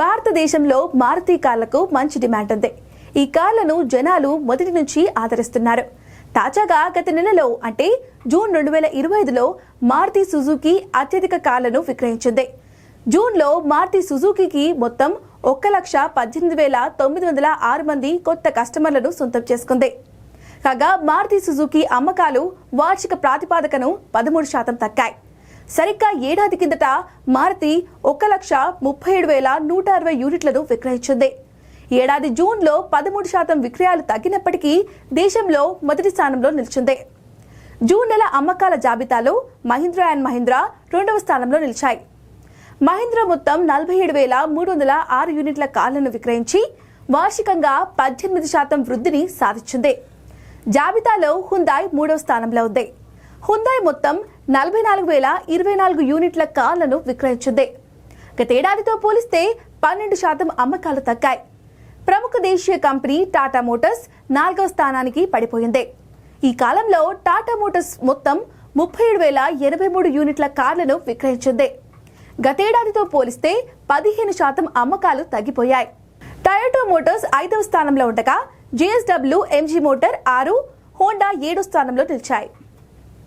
భారతదేశంలో మారుతి కార్లకు మంచి డిమాండ్ ఉంది. ఈ కార్లను జనాలు మొదటి నుంచి ఆదరిస్తున్నారు. తాజాగా గత నెలలో అంటే జూన్ రెండు వేల ఇరవై ఐదులో మారుతి సుజుకి అత్యధిక కార్లను విక్రయించింది. జూన్లో మారుతి సుజుకి మొత్తం ఒక్క లక్ష పద్దెనిమిది వేల తొమ్మిది వందల ఆరు మంది కొత్త కస్టమర్లను సొంతం చేసుకుంది. కాగా మారుతి సుజుకి అమ్మకాలు వార్షిక ప్రాతిపాదికను పదమూడు శాతం తగ్గాయి. సరిగ్గా ఏడాది కిందట మారుతి ఒక లక్ష ముప్పై ఏడు వేల నూట అరవై యూనిట్లను విక్రయించింది. ఏడాది జూన్లో పదమూడు శాతం విక్రయాలు తగ్గినప్పటికీ దేశంలో మొదటి స్థానంలో నిలిచింది. జూన్ నెల అమ్మకాల జాబితాలో మహీంద్రా అండ్ మహీంద్రా రెండవ స్థానంలో నిలిచాయి. మహీంద్రా మొత్తం నలభై ఏడు వేల మూడు వందల ఆరు యూనిట్ల కార్లను విక్రయించి వార్షికంగా పద్దెనిమిది శాతం వృద్ధిని సాధించింది. జాబితాలో హుందాయ్ మూడవ స్థానంలో ఉంది. హుందాయ్ మొత్తం నలభై నాలుగు వేల ఇరవై నాలుగు యూనిట్ల కార్లను విక్రయించింది. గతేడాదితో పోలిస్తే పన్నెండు శాతం అమ్మకాలు తగ్గాయి. ప్రముఖ దేశీయ కంపెనీ టాటా మోటార్స్ నాలుగవ స్థానానికి పడిపోయింది. ఈ కాలంలో టాటా మోటార్స్ మొత్తం ముప్పై ఏడు వేల ఎనభై మూడు యూనిట్ల కార్లను విక్రయించింది. గతేడాదితో పోలిస్తే పదిహేను శాతం అమ్మకాలు తగ్గిపోయాయి. టయోటో మోటార్స్ ఐదవ స్థానంలో ఉండగా జేఎస్డబ్ల్యూ ఎంజీ మోటార్ ఆరు హోండా ఏడో స్థానంలో నిలిచాయి.